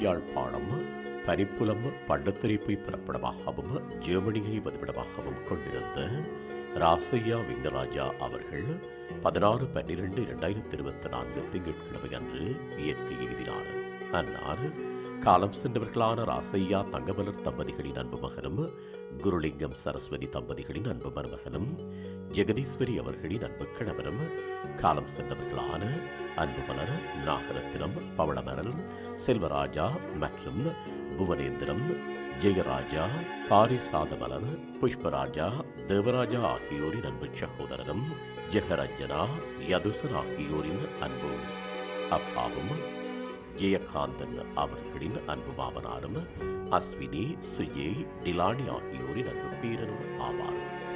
யாழ்ப்பாணம் பனிப்புலம் பண்டத்தரிப்பை பிறப்பிடமாகவும் ஜெர்மனியை வதிவிடமாகவும் கொண்டிருந்த ராசையா விக்னராஜா அவர்கள் பதினாறு பன்னிரெண்டு இரண்டாயிரத்தி இருபத்தி நான்கு திங்கட்கிழமை அன்று இயற்கை எழுதினார். அன்னார் காலம் சென்றவர்களான ராசையா தங்கமலர் தம்பதிகளின் அன்பு மகனும் குருலிங்கம் சரஸ்வதி தம்பதிகளின் அன்பு மருமகனும் ஜெகதீஸ்வரி அவர்களின் அன்பு கணவரும் காலம் சென்றவர்களான அன்பு மலர் நாகரத்தினம் பவளமரல் செல்வராஜா மற்றும் புவனேந்திரம் ஜெயராஜா பாரிசாதமலர் புஷ்பராஜா தேவராஜா ஆகியோரின் அன்பு சகோதரரும் ஜெகரஞ்சனா யதுசன் ஆகியோரின் அன்பு அப்பாவும் ஜெயகாந்தன் அவர்களின் அன்பு மாமனாரும் அஸ்வினி சுஜய் டிலானி ஆகியோரின் அன்பு பேரனும் ஆவார்.